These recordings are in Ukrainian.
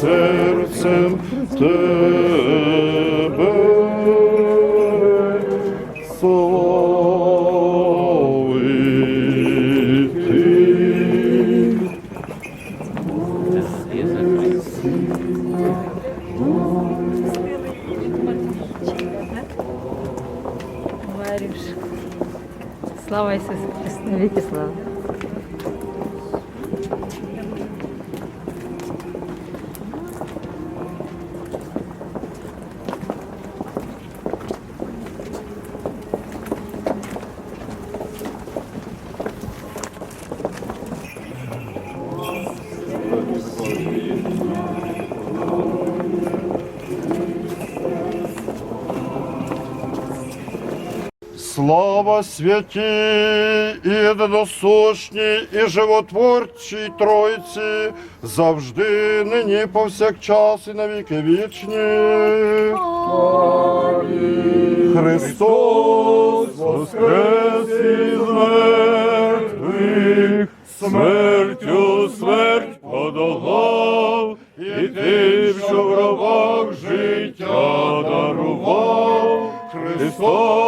серцем тебе славити. Варюш. Слава Ісусу Христу, віки слава. Слава святій і єдиносушній і животворчій Тройці, завжди, нині, повсякчас і навіки вічні. Христос воскрес із мертвих, смертю смерть подолав, і тим, що в гробах життя дарував. Христос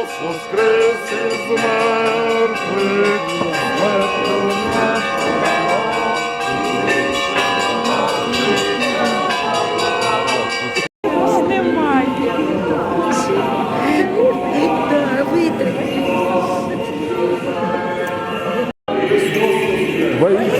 way